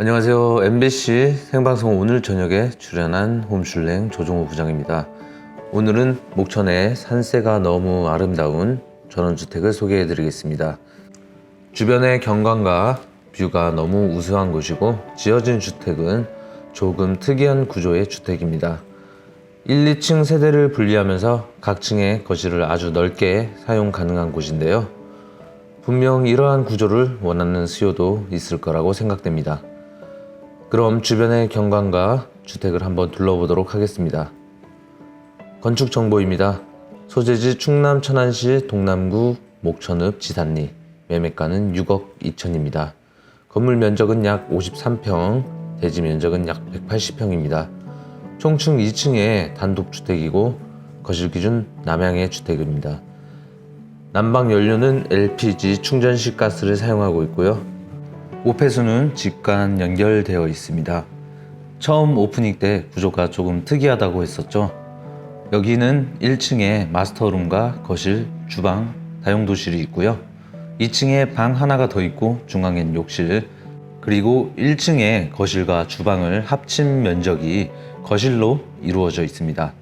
안녕하세요. MBC 생방송 오늘 저녁에 출연한 홈슐랭 조종호 부장입니다. 오늘은 목천의 산세가 너무 아름다운 전원주택을 소개해 드리겠습니다. 주변의 경관과 뷰가 너무 우수한 곳이고 지어진 주택은 조금 특이한 구조의 주택입니다. 1, 2층 세대를 분리하면서 각 층의 거실을 아주 넓게 사용 가능한 곳인데요. 분명 이러한 구조를 원하는 수요도 있을 거라고 생각됩니다. 그럼 주변의 경관과 주택을 한번 둘러보도록 하겠습니다. 건축 정보입니다. 소재지 충남 천안시 동남구 목천읍 지산리 매매가는 6억 2천입니다. 건물 면적은 약 53평, 대지 면적은 약 180평입니다. 총층 2층의 단독주택이고 거실 기준 남향의 주택입니다. 난방 연료는 LPG 충전식 가스를 사용하고 있고요. 오폐수는 직관 연결되어 있습니다. 처음 오프닝 때 구조가 조금 특이하다고 했었죠. 여기는 1층에 마스터룸과 거실, 주방, 다용도실이 있고요. 2층에 방 하나가 더 있고 중앙엔 욕실, 그리고 1층에 거실과 주방을 합친 면적이 거실로 이루어져 있습니다.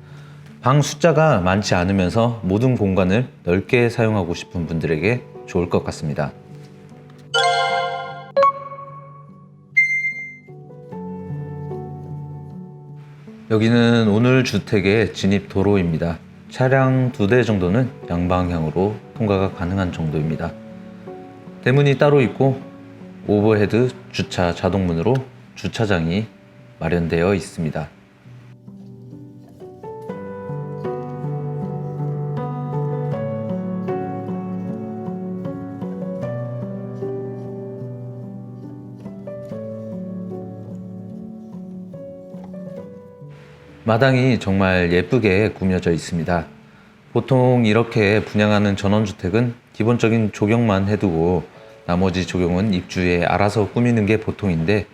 방 숫자가 많지 않으면서 모든 공간을 넓게 사용하고 싶은 분들에게 좋을 것 같습니다. 여기는 오늘 주택의 진입 도로입니다. 차량 두 대 정도는 양방향으로 통과가 가능한 정도입니다. 대문이 따로 있고 오버헤드 주차 자동문으로 주차장이 마련되어 있습니다. 마당이 정말 예쁘게 꾸며져 있습니다. 보통 이렇게 분양하는 전원주택은 기본적인 조경만 해두고 나머지 조경은 입주에 알아서 꾸미는 게 보통인데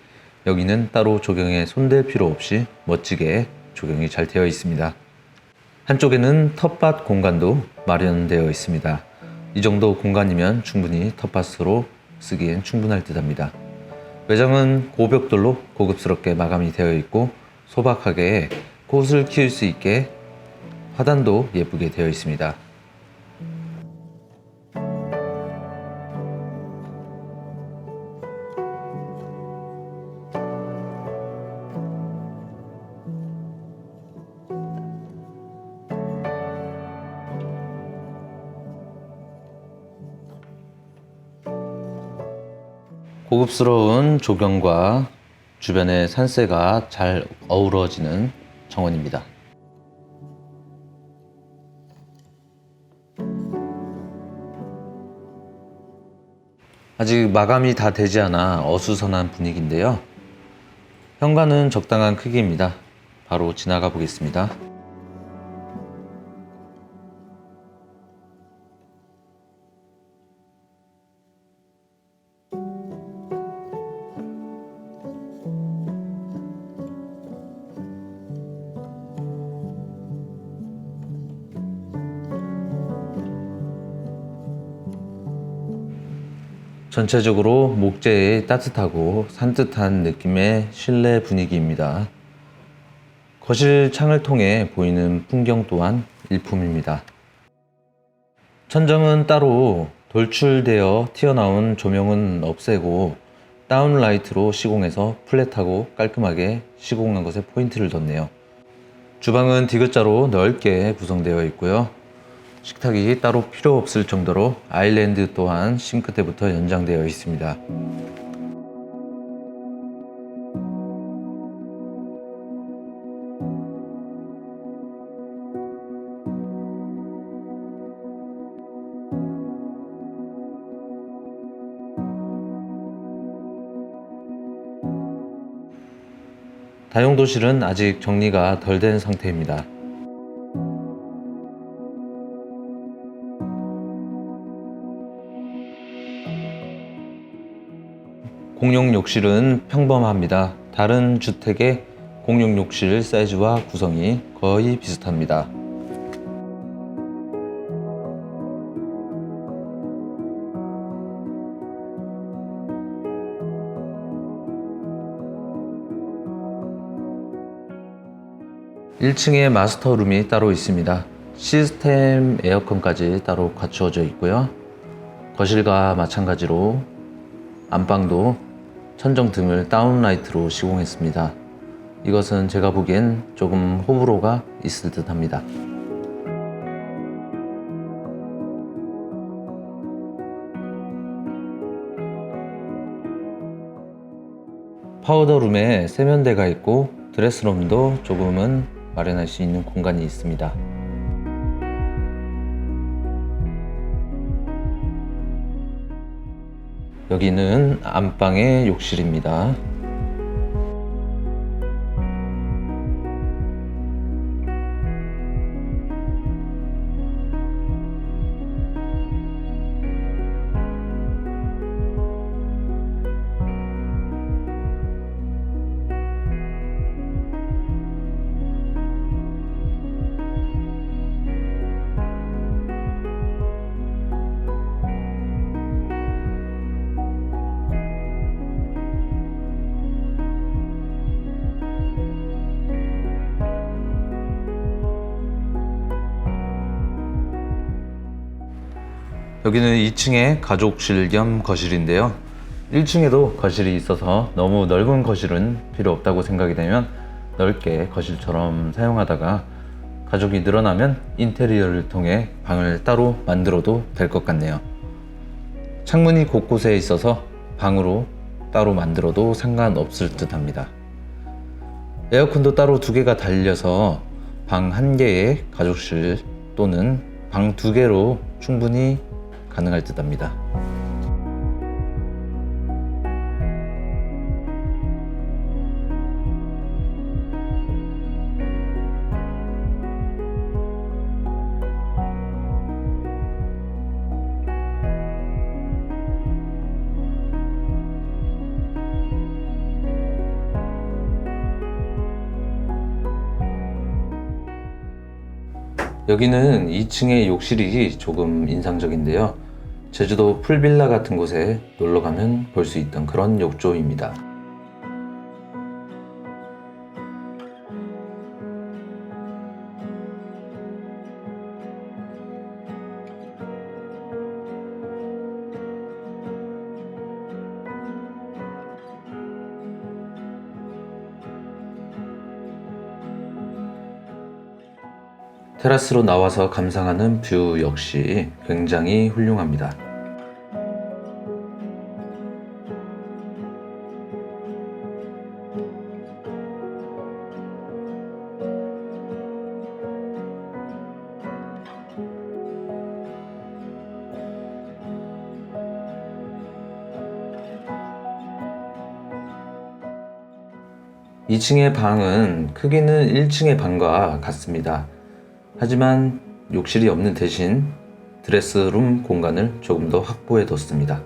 여기는 따로 조경에 손댈 필요 없이 멋지게 조경이 잘 되어 있습니다. 한쪽에는 텃밭 공간도 마련되어 있습니다. 이 정도 공간이면 충분히 텃밭으로 쓰기엔 충분할 듯 합니다. 외장은 고벽돌로 고급스럽게 마감이 되어 있고 소박하게 꽃을 키울 수 있게 화단도 예쁘게 되어 있습니다. 고급스러운 조경과 주변의 산세가 잘 어우러지는 정원입니다. 아직 마감이 다 되지 않아 어수선한 분위기인데요. 현관은 적당한 크기입니다. 바로 지나가 보겠습니다. 전체적으로 목재의 따뜻하고 산뜻한 느낌의 실내 분위기입니다. 거실 창을 통해 보이는 풍경 또한 일품입니다. 천정은 따로 돌출되어 튀어나온 조명은 없애고 다운라이트로 시공해서 플랫하고 깔끔하게 시공한 것에 포인트를 뒀네요. 주방은 디귿자로 넓게 구성되어 있고요. 식탁이 따로 필요 없을 정도로 아일랜드 또한 싱크대부터 연장되어 있습니다. 다용도실은 아직 정리가 덜 된 상태입니다. 공용 욕실은 평범합니다. 다른 주택의 공용 욕실 사이즈와 구성이 거의 비슷합니다. (1층에) 마스터룸이 따로 있습니다 시스템 에어컨까지 따로 갖추어져 있고요 거실과 마찬가지로 안방도 천정 등을 다운라이트로 시공했습니다. 이것은 제가 보기엔 조금 호불호가 있을 듯 합니다. 파우더룸에 세면대가 있고 드레스룸도 조금은 마련할 수 있는 공간이 있습니다. 여기는 안방의 욕실입니다. 여기는 2층에 가족실 겸 거실인데요. 1층에도 거실이 있어서 너무 넓은 거실은 필요 없다고 생각이 되면 넓게 거실처럼 사용하다가 가족이 늘어나면 인테리어를 통해 방을 따로 만들어도 될 것 같네요. 창문이 곳곳에 있어서 방으로 따로 만들어도 상관없을 듯 합니다. 에어컨도 따로 두 개가 달려서 방 한 개에 가족실 또는 방 두 개로 충분히 가능할 듯 합니다. 여기는 2층의 욕실이 조금 인상적인데요. 제주도 풀빌라 같은 곳에 놀러 가면 볼 수 있던 그런 욕조입니다. 테라스로 나와서 감상하는 뷰 역시 굉장히 훌륭합니다. 이층의 방은 크기는 1층의 방과 같습니다. 하지만 욕실이 없는 대신 드레스룸 공간을 조금 더 확보해 뒀습니다.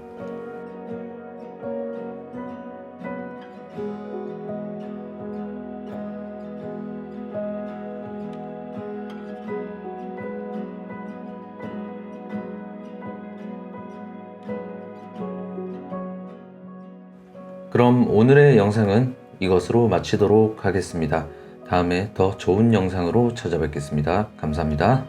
그럼 오늘의 영상은 이것으로 마치도록 하겠습니다. 다음에 더 좋은 영상으로 찾아뵙겠습니다. 감사합니다.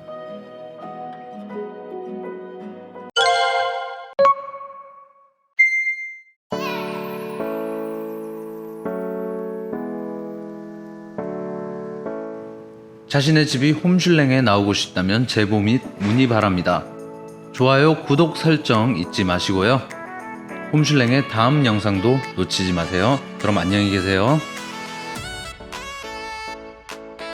자신의 집이 홈슐랭에 나오고 싶다면 제보 및 문의 바랍니다. 좋아요, 구독 설정 잊지 마시고요. 홈슐랭의 다음 영상도 놓치지 마세요. 그럼 안녕히 계세요.